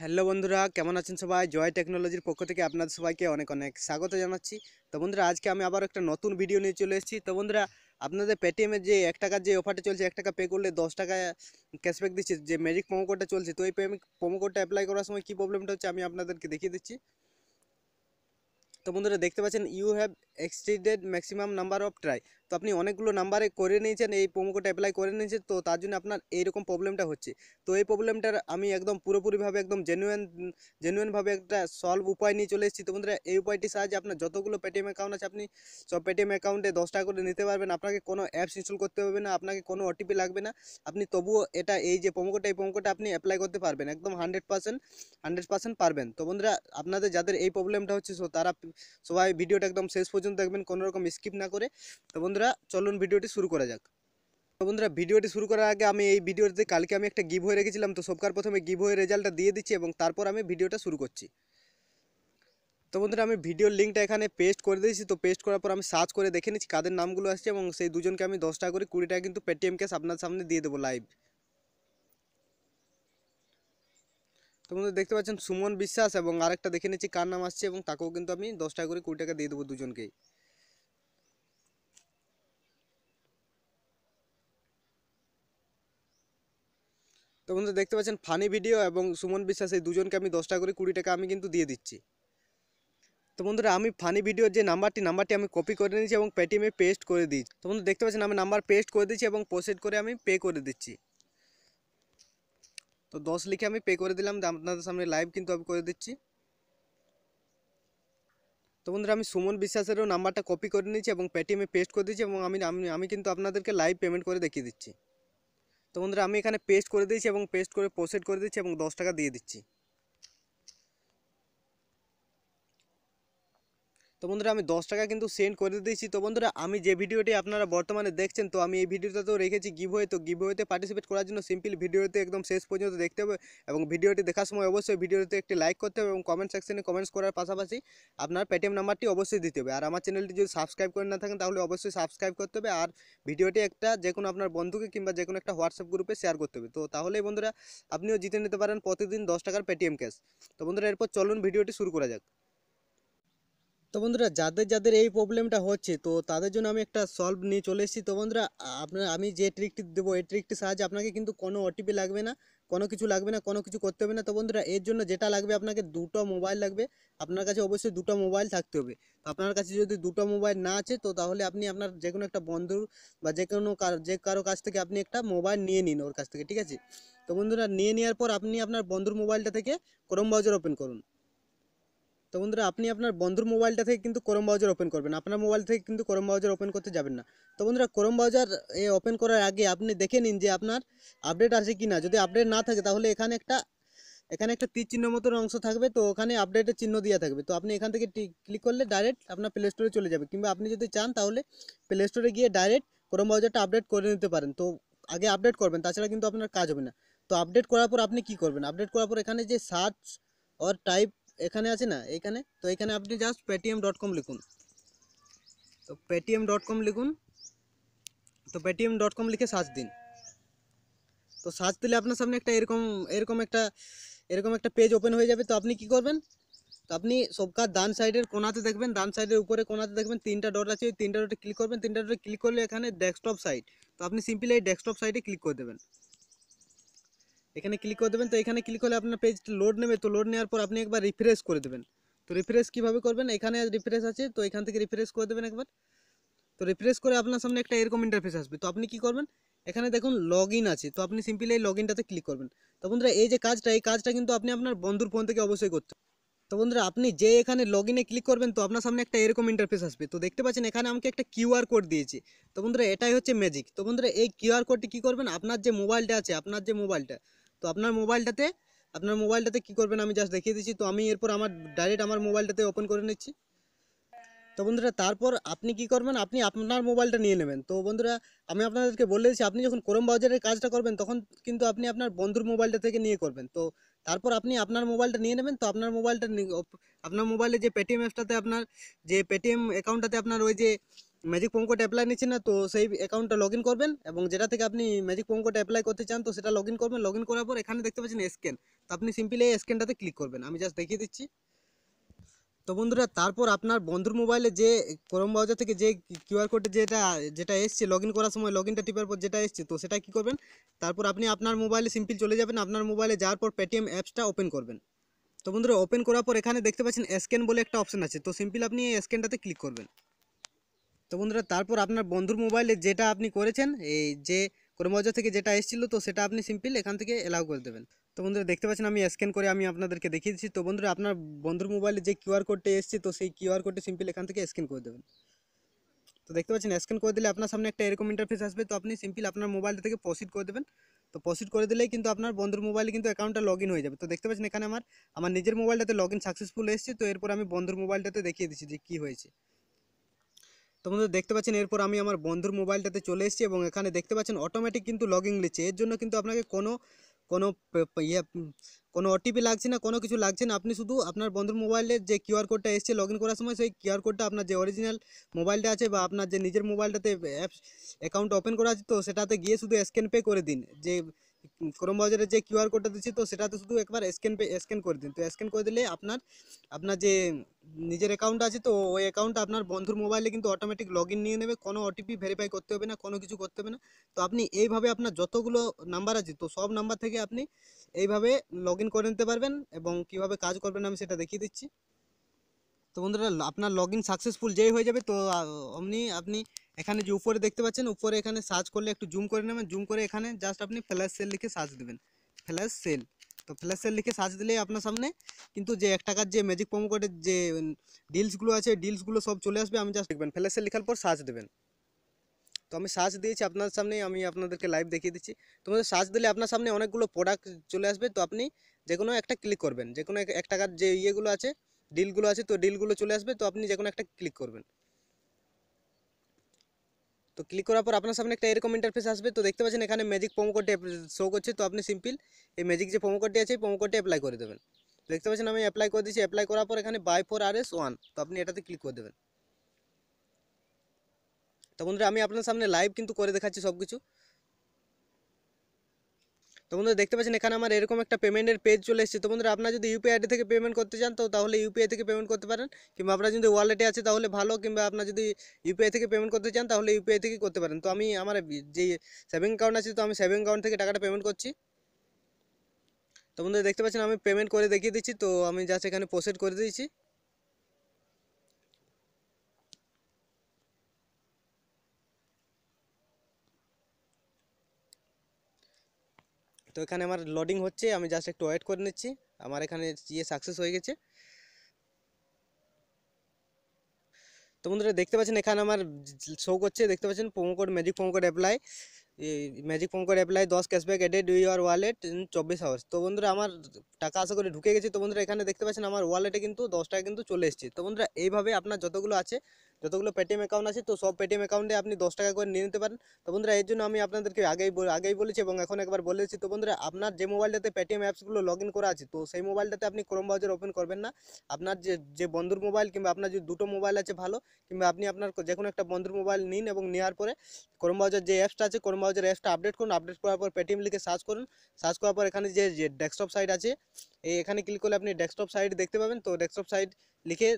Hello বন্ধুরা, কেমন আছেন সবাই? জয় টেকনোলজির পক্ষ থেকে আপনাদের সবাইকে অনেক অনেক স্বাগত জানাচ্ছি। তো বন্ধুরা, আজকে আমি আবার একটা নতুন ভিডিও নিয়ে চলে এসেছি। তো বন্ধুরা, আপনাদের পেটিএমের যে এক টাকার যে অফারটা চলছে, এক টাকা পে করলে দশ টাকা ক্যাশব্যাক দিচ্ছে, যে ম্যাজিক প্রোমো কোডটা চলছে, তো এই প্রোমো কোডটা অ্যাপ্লাই করার সময় কী প্রবলেমটা হচ্ছে আমি আপনাদেরকে দেখিয়ে দিচ্ছি। তো বন্ধুরা, দেখতে পাচ্ছেন you have exceeded maximum number of try তো আপনি অনেকগুলো নাম্বারে করে নিয়েছেন, এই প্রোমো কোড অ্যাপ্লাই করে নিয়েছেন, তো তার জন্য আপনার এইরকম প্রবলেমটা হচ্ছে। তো এই প্রবলেমটার আমি একদম পুরোপুরিভাবে একদম জেনুইন জেনুইনভাবে একটা সলভ উপায় নিয়ে চলে এসেছি। তো বন্ধুরা, এই উপায়টির সাহায্যে আপনার যতগুলো পেটিএম অ্যাকাউন্ট আছে, আপনি সব পেটিএম অ্যাকাউন্টে দশ টাকা করে নিতে পারবেন। আপনাকে কোনো অ্যাপস ইনস্টল করতে হবে না, আপনাকে কোনো ওটিপি লাগবে না। আপনি তবুও এটা, এই যে প্রোমো কোডটা এই প্রোমো কোডটা আপনি অ্যাপ্লাই করতে পারবেন, একদম হান্ড্রেড পার্সেন্ট হান্ড্রেড পার্সেন্ট পারবেন। তো বন্ধুরা, আপনাদের যাদের এই প্রবলেমটা হচ্ছে, সো তারা সবাই ভিডিওটা একদম শেষ পর্যন্ত দেখবেন কোনো রকম স্কিপ না করে। তো বন্ধুরা চলুন ভিডিওটি শুরু করা যাক। তো বন্ধুরা, ভিডিওটি শুরু করার আগে আমি এই ভিডিওতে কালকে আমি একটা গিভ হয়ে রেখেছিলাম, তো সবকার প্রথমে গিভ হয়ে রেজাল্টটা দিয়ে দিচ্ছি এবং তারপর আমি ভিডিওটা শুরু করছি। তো বন্ধুরা, আমি ভিডিওর লিঙ্কটা এখানে পেস্ট করে দিয়েছি, তো পেস্ট করার পর আমি সার্চ করে দেখে নিচ্ছি কাদের নামগুলো আসছে এবং সেই দুজনকে আমি দশ টাকা করে কুড়ি টাকা কিন্তু পেটিএম ক্যাশ আপনার সামনে দিয়ে দেবো লাইভ তো বন্ধু দেখতে পাচ্ছেন সুমন বিশ্বাস এবং আরেকটা দেখে নিচ্ছি কার নাম আসছে এবং তাকেও কিন্তু আমি দশ টাকা করে কুড়ি টাকা দিয়ে দেবো দুজনকেই। তো বন্ধু দেখতে পাচ্ছেন ফানি ভিডিও এবং সুমন বিশ্বাস এই দুজনকে আমি দশ টাকা করে কুড়ি টাকা আমি কিন্তু দিয়ে দিচ্ছি। তো বন্ধুরা আমি ফানি ভিডিওর যে নাম্বারটি নাম্বারটি আমি কপি করে নিয়েছি এবং পেটিএমে পেস্ট করে দিচ্ছি তো বন্ধু দেখতে পাচ্ছেন আমি নাম্বার পেস্ট করে দিচ্ছি এবং প্রসেড করে আমি পে করে দিচ্ছি। তো দশ লিখে আমি পে করে দিলাম, আপনাদের সামনে লাইভ কিন্তু আমি করে দিচ্ছি। তো বন্ধুরা আমি সুমন বিশ্বাসেরও নাম্বারটা কপি করে নিয়েছি এবং পেটিএমে পেস্ট করে দিচ্ছি এবং আমি আমি কিন্তু আপনাদেরকে লাইভ পেমেন্ট করে দেখিয়ে দিচ্ছি। তো বন্ধুরা, আমি এখানে পেস্ট করে দিয়েছি এবং পেস্ট করে প্রসেড করে দিচ্ছি এবং দশ টাকা দিয়ে দিচ্ছি। তো বন্ধুরা, আমি দশ টাকা কিন্তু সেন্ড করে দিয়েছি। তো বন্ধুরা, আমি যে ভিডিওটি আপনারা বর্তমানে দেখছেন, তো আমি এই ভিডিওটাতেও রেখেছি গিভ হয়ে তো গিভ হয়েতে পার্টিসিপেট করার জন্য সিম্পল ভিডিওতে একদম শেষ পর্যন্ত দেখতে হবে এবং ভিডিওটি দেখার সময় অবশ্যই ভিডিওতে একটি লাইক করতে হবে এবং কমেন্ট সেকশনে কমেন্টস করার পাশাপাশি আপনার পেটিএম নাম্বারটি অবশ্যই দিতে হবে। আর আমার চ্যানেলটি যদি সাবস্ক্রাইব করে না থাকেন, তাহলে অবশ্যই সাবস্ক্রাইব করতে হবে আর ভিডিওটি একটা যে কোনো আপনার বন্ধুকে কিংবা যে কোনো একটা হোয়াটসঅ্যাপ গ্রুপে শেয়ার করতে হবে। তো তাহলেই বন্ধুরা, আপনিও জিতে নিতে পারেন প্রতিদিন দশ টাকার পেটিএম ক্যাশ তো বন্ধুরা, এরপর চলুন ভিডিওটি শুরু করা যাক। তো বন্ধুরা, যাদের যাদের এই প্রবলেমটা হচ্ছে, তো তাদের জন্য আমি একটা সলভ নিয়ে চলে এসেছি। তো বন্ধুরা, আপনার, আমি যে ট্রিকটি দেবো, এই ট্রিকটির সাহায্যে আপনাকে কিন্তু কোনো ওটিপি লাগবে না, কোনো কিছু লাগবে না, কোনো কিছু করতে হবে না। তো বন্ধুরা, এর জন্য যেটা লাগবে, আপনাকে দুটো মোবাইল লাগবে। আপনার কাছে অবশ্যই দুটো মোবাইল থাকতে হবে। তো আপনার কাছে যদি দুটো মোবাইল না আছে, তো তাহলে আপনি আপনার যে কোনো একটা বন্ধুর বা যে কোনো যে কারও কাছ থেকে আপনি একটা মোবাইল নিয়ে নিন ওর কাছ থেকে, ঠিক আছে? তো বন্ধুরা, নিয়ে নেওয়ার পর আপনি আপনার বন্ধুর মোবাইলটা থেকে ক্রোম ব্রাউজার ওপেন করুন। তো বন্ধুরা, আপনি আপনার বন্ধুর মোবাইলটা থেকে কিন্তু ক্রোম ব্রাউজার ওপেন করবেন। আপনার মোবাইল থেকে কিন্তু ক্রোম ব্রাউজার ওপেন করতে যাবেন না। তো বন্ধুরা ক্রোম ব্রাউজার এ ওপেন করার আগে আপনি দেখে নিন যে আপনার আপডেট আছে কি না যদি আপডেট না থাকে, তাহলে এখানে একটা এখানে একটা তীর চিহ্ন মতন অংশ থাকবে। তো ওখানে আপডেটের চিহ্ন দেওয়া থাকবে। তো আপনি এখান থেকে ক্লিক করলে ডাইরেক্ট আপনার প্লে স্টোরে চলে যাবে। কিংবা আপনি যদি চান, তাহলে প্লে স্টোরে গিয়ে ডাইরেক্ট ক্রোম ব্রাউজারটা আপডেট করে নিতে পারেন। তো আগে আপডেট করবেন, তাছাড়া কিন্তু আপনার কাজ হবে না। তো আপডেট করার পর আপনি কি করবেন? আপডেট করার পর এখানে যে সার্চ অর টাইপ এখানে আছে না? এখানে? তো এখানে আপনি জাস্ট পেটিএম ডট কম লিখুন। তো পেটিএম ডট কম লিখুন। তো পেটিএম ডট কম লিখে সার্চ দিন। তো সার্চ দিলে আপনার সামনে একটা এরকম এরকম একটা এরকম একটা পেজ ওপেন হয়ে যাবে। তো আপনি কি করবেন? তো আপনি সবকার ডান সাইডের কোনাতে দেখবেন, ডান সাইডের উপরে কোনাতে দেখবেন তিনটা ডট আছে। ওই তিনটা ডটে ক্লিক করবেন। তিনটা ডটে ক্লিক করলে এখানে ডেস্কটপ সাইট তো আপনি সিম্পলি এই ডেস্কটপ সাইটে ক্লিক করে দেবেন। এখানে ক্লিক করে দেবেন, তো এখানে ক্লিক করলে আপনার পেজ লোড নেবে, তো লোড নেওয়ার পর আপনি একবার রিফ্রেশ করে দেবেন। তো রিফ্রেশ কীভাবে করবেন? এখানে রিফ্রেশ আছে, তো এখান থেকে রিফ্রেশ করে দেবেন একবার। তো রিফ্রেশ করে আপনার সামনে একটা এরকম ইন্টারফেস আসবে। তো আপনি কি করবেন? এখানে দেখুন লগ আছে, তো আপনি সিম্পলি এই লগ ইনটাতে ক্লিক করবেন। তো বন্ধুরা, এই যে কাজটা, এই কাজটা কিন্তু আপনি আপনার বন্ধুর ফোন থেকে অবশ্যই করতে তো বন্ধুরা, আপনি যে এখানে লগ ক্লিক করবেন, তো আপনার সামনে একটা এরকম ইন্টারফেস আসবে। তো দেখতে পাচ্ছেন, এখানে আমাকে একটা কিউআর কোড দিয়েছে। তো বন্ধুরা, এটাই হচ্ছে ম্যাজিক তো বন্ধুরা, এই কিউআর কোডটি কী করবেন? আপনার যে মোবাইলটা আছে, আপনার যে মোবাইলটা তো আপনার মোবাইলটাতে আপনার মোবাইলটাতে কী করবেন আমি জাস্ট দেখিয়ে দিচ্ছি। তো আমি এরপর আমার ডাইরেক্ট আমার মোবাইলটাতে ওপেন করে নিচ্ছি। তো বন্ধুরা, তারপর আপনি কি করবেন? আপনি আপনার মোবাইলটা নিয়ে নেবেন। তো বন্ধুরা, আমি আপনাদেরকে বলে দিচ্ছি আপনি যখন ক্রোম ব্রাউজারের কাজটা করবেন, তখন কিন্তু আপনি আপনার বন্ধুর মোবাইলটা থেকে নিয়ে করবেন। তো তারপর আপনি আপনার মোবাইলটা নিয়ে নেবেন। তো আপনার মোবাইলটা আপনার মোবাইলে যে পেটিএম অ্যাপসটাতে আপনার, যে পেটিএম অ্যাকাউন্টটাতে আপনার ওই যে ম্যাজিক প্রোমো কোড অ্যাপ্লাই নিচ্ছেন না, তো সেই অ্যাকাউন্টটা লগ করবেন এবং যেটা থেকে আপনি ম্যাজিক প্রোমো কোড অ্যাপ্লাই করতে চান, তো সেটা লগ করবেন। লগ করার পর এখানে দেখতে পাচ্ছেন স্ক্যান তো আপনি সিম্পলি এই স্ক্যানটাতে ক্লিক করবেন। আমি জাস্ট দেখিয়ে দিচ্ছি। তো বন্ধুরা, তারপর আপনার বন্ধুর মোবাইলে যে ক্রোম ব্রাউজার থেকে যে কিউআর কোড যেটা যেটা এসছে লগ করার সময় লগ ইনটা টিপার পর যেটা এসছে, তো সেটা কী করবেন? তারপর আপনি আপনার মোবাইলে সিম্পল চলে যাবেন, আপনার মোবাইলে যাওয়ার পর পেটিএম অ্যাপসটা ওপেন করবেন। তো বন্ধুরা ওপেন করার পর এখানে দেখতে পাচ্ছেন স্ক্যান বলে একটা অপশন আছে, তো সিম্পল আপনি এই স্ক্যানটাতে ক্লিক করবেন। তো বন্ধুরা, তারপর আপনার বন্ধুর মোবাইলে যেটা আপনি করেছেন, এই যে ক্রোম থেকে যেটা এসেছিল, তো সেটা আপনি সিম্পল এখান থেকে এলাও করে দেবেন। তো বন্ধুরা, দেখতে পাচ্ছেন আমি স্ক্যান করে আমি আপনাদেরকে দেখিয়ে দিচ্ছি। তো বন্ধুরা, আপনার বন্ধুর মোবাইলে যে কিউআর কোডটা এসছে, তো সেই কিউআর কোডটা সিম্পল এখান থেকে স্ক্যান করে দেবেন। তো দেখতে পাচ্ছেন স্ক্যান করে দিলে আপনার সামনে একটা এরকম ইন্টারফেস আসবে, তো আপনি সিম্পল আপনার মোবাইলটা থেকে প্রসিড করে দেবেন। তো প্রসিড করে দিলেই কিন্তু আপনার বন্ধুর মোবাইলে কিন্তু অ্যাকাউন্টটা লগ ইন হয়ে যাবে। তো দেখতে পাচ্ছেন এখানে আমার আমার নিজের মোবাইলটাতে লগ ইন সাকসেসফুল এসেছে, তো এরপর আমি বন্ধুর মোবাইলটাতে দেখিয়ে দিচ্ছি যে কী হয়েছে। তো বন্ধুরা দেখতে পাচ্ছেন, এরপর আমি আমার বন্ধুর মোবাইলটাতে চলে এসেছি এবং এখানে দেখতে পাচ্ছেন অটোমেটিক কিন্তু লগিং নিচ্ছে। এর জন্য কিন্তু আপনাকে কোনো কোনো ইয়ে কোনো ওটিপি লাগছে না, কোনো কিছু লাগছে না। আপনি শুধু আপনার বন্ধুর মোবাইলের যে কিউআর কোডটা এসছে লগ করার সময়, সেই কিউআর কোডটা আপনার যে অরিজিনাল মোবাইলটা আছে বা আপনার যে নিজের মোবাইলটাতে অ্যাপস অ্যাকাউন্ট ওপেন করা আছে, তো সেটাতে গিয়ে শুধু স্ক্যান পে করে দিন। যে ক্রোম ব্রাউজারে যে কিউআর কোডটা দিচ্ছি, তো সেটাতে শুধু একবার স্ক্যান পে স্ক্যান করে দিন। তো স্ক্যান করে দিলে আপনার আপনার যে নিজের অ্যাকাউন্ট আছে, তো ওই অ্যাকাউন্টটা আপনার বন্ধুর মোবাইলে কিন্তু অটোমেটিক লগ নিয়ে নেবে। কোনো ওটিপি ভেরিফাই করতে হবে না, কোনো কিছু করতে হবে না। তো আপনি এইভাবে আপনার যতগুলো নাম্বার আছে, তো সব নাম্বার থেকে আপনি এইভাবে লগ করে নিতে পারবেন এবং কীভাবে কাজ করবেন আমি সেটা দেখিয়ে দিচ্ছি। তো বন্ধুরা, আপনার লগ ইন সাকসেসফুল যেই হয়ে যাবে, তো অমনি আপনি এখানে যে উপরে দেখতে পাচ্ছেন, উপরে এখানে সার্চ করলে একটু জুম করে নেবেন। জুম করে এখানে জাস্ট আপনি ফ্ল্যাশ সেল লিখে সার্চ দেবেন। ফ্ল্যাশ সেল তো ফ্ল্যাশ সেল লিখে সার্চ দিলেই আপনার সামনে কিন্তু যে এক টাকার যে ম্যাজিক প্রোমো কোডের যে ডিলসগুলো আছে ডিলসগুলো সব চলে আসবে। আমি জাস্ট দেখবেন ফ্ল্যাশ সেল লেখার পর সার্চ দেবেন। তো আমি সার্চ দিয়েছি, আপনার সামনে আমি আপনাদেরকে লাইভ দেখিয়ে দিচ্ছি। তোমাদের সার্চ দিলে আপনার সামনে অনেকগুলো প্রোডাক্ট চলে আসবে। তো আপনি যে কোনো একটা ক্লিক করবেন। যে কোনো এক- এক টাকার যে ইয়েগুলো আছে ডিলগুলো আছে, তো ডিলগুলো চলে আসবে। তো আপনি যে কোনো একটা ক্লিক করবেন। তো ক্লিক করার পর আপনার সামনে একটা এরকম ইন্টারফেস আসবে। তো দেখতে পাচ্ছেন এখানে ম্যাজিক প্রোমো কোডটি শো করছে। তো আপনি সিম্পল এই ম্যাজিক যে প্রোমো কোডটি আছে, এই প্রোমো কোডটি অ্যাপ্লাই করে দেবেন। দেখতে পাচ্ছেন আমি অ্যাপ্লাই করে দিচ্ছি অ্যাপ্লাই করার পর এখানে by four R S one তো আপনি এটাতে ক্লিক করে দেবেন। তো বন্ধুরা, আমি আপনার সামনে লাইভ কিন্তু করে দেখাচ্ছি সব কিছু তো বন্ধুরা দেখতে পাচ্ছেন, এখানে আমার এরকম একটা পেমেন্টের পেজ চলে এসেছে। তো বন্ধুরা আপনারা যদি ইউপিআই আইডি থেকে পেমেন্ট করতে চান, তো তাহলে ইউপিআই থেকে পেমেন্ট করতে পারেন। কিংবা আপনার যদি ওয়ালেটে আছে, তাহলে ভালো। কিংবা আপনার যদি ইউপিআই থেকে পেমেন্ট করতে চান, তাহলে ইউপিআই থেকে করতে পারেন। তো আমি আমার যে সেভিং অ্যাকাউন্ট আছে, তো আমি সেভিং অ্যাকাউন্ট থেকে টাকাটা পেমেন্ট করছি। তো বন্ধুরা দেখতে পাচ্ছেন, আমি পেমেন্ট করে দেখিয়ে দিচ্ছি। তো আমি জাস্ট এখানে প্রসেড করে দিয়েছি। এখানে আমার লোডিং হচ্ছে, আমি জাস্ট একটু ওয়েট করে নিচ্ছি। আমার এখানে ইয়ে সাকসেস হয়ে গেছে। তো বন্ধুরা, দেখতে পাচ্ছেন এখানে আমার শো করছে, দেখতে পাচ্ছেন promo code magic promo code apply magic promo code apply দশ cashback added your wallet in চব্বিশ আওয়ার্স তো বন্ধুরা, আমার টাকা আশা করে ঢুকে গেছে। তো বন্ধুরা, এখানে দেখতে পাচ্ছেন আমার ওয়ালেটে কিন্তু দশ টাকা কিন্তু চলে এসেছে। তো বন্ধুরা, এইভাবে আপনার যতগুলো আছে যতগুলো পেটিএম অ্যাকাউন্ট আছে, তো সব পেটিএম অ্যাকাউন্টে আপনি দশ টাকা করে নিয়ে নিতে পারেন। তো বন্ধুরা, এর জন্য আমি আপনাদেরকে আগেই আগেই বলেছি এবং এখন একবার বলেছি তো বন্ধুরা, আপনার যে মোবাইলটাতে পেটিএম অ্যাপসগুলো লগ ইন করা আছে, তো সেই মোবাইলটাতে আপনি ক্রোম ব্রাউজার ওপেন করবেন না। আপনার যে যে বন্ধুর মোবাইল কিংবা আপনার যে দুটো মোবাইল আছে ভালো, কিংবা আপনি আপনার যে কোনো একটা বন্ধুর মোবাইল নিন এবং নেওয়ার পরে ক্রোম ব্রাউজার যে অ্যাপসটা আছে ক্রোম ব্রাউজার অ্যাপসটা আপডেট করুন। আপডেট করার পর পেটিএম লিখে সার্চ করুন। সার্চ করার পর এখানে যে যে ডেস্কটপ সাইট আছে এই এখানে ক্লিক করলে আপনি ডেস্কটপ সাইট দেখতে পাবেন। তো ডেস্কটপ সাইট লিখে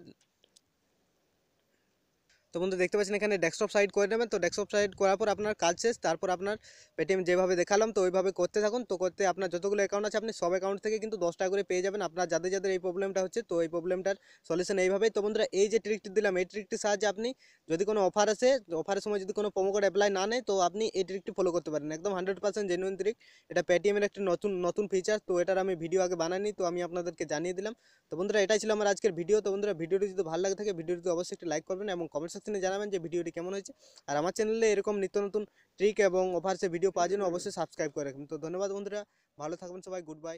তো বন্ধু দেখতে পাচ্ছেন এখানে ডেস্কটপ সাইট করে নেবেন। তো ডেস্কটপ সাইট করার পর আপনার কাজ শেষ, তারপর আপনার পেটিএম যেভাবে দেখালাম, তো ওইভাবে করতে থাকুন। তো করতে আপনার যতগুলো অ্যাকাউন্ট আছে, আপনি সব অ্যাকাউন্ট থেকে কিন্তু দশ টাকা করে পেয়ে যাবেন। আপনার যাদের যাদের এই প্রবলেমটা হচ্ছে, তো এই প্রবলেমটার সলিউশন এইভাবেই। তো বন্ধুরা, এই যে ট্রিকটি দিলাম, এই ট্রিকটির সাহায্যে আপনি যদি কোনো অফার আসে অফারের সময় যদি কোনো প্রোমো কোড অ্যাপ্লাই না নেয়, তো আপনি এই ট্রিকটি ফলো করতে পারেন। একদম হান্ড্রেড পার্সেন্ট জেনুইন ট্রিক এটা পেটিএমের একটি নতুন নতুন ফিচার তো এটার আমি ভিডিও আগে বানাইনি, তো আমি আপনাদেরকে জানিয়ে দিলাম। তো বন্ধুরা, এটাই ছিল আমার আজকের ভিডিও তো বন্ধুরা ভিডিওটি যদি ভালো লাগে থাকে ভিডিওটি অবশ্যই একটি লাইক করবেন এবং কমেন্ট সেকশনে জানাবেন যে ভিডিওটি কেমন হয়েছে। আর আমার চ্যানেলে এরকম নিত্য নতুন ট্রিক এবং অফার্সে ভিডিও পাওয়ার জন্য অবশ্যই সাবস্ক্রাইব করে রাখবেন। তো ধন্যবাদ বন্ধুরা, ভালো থাকবেন সবাই গুড বাই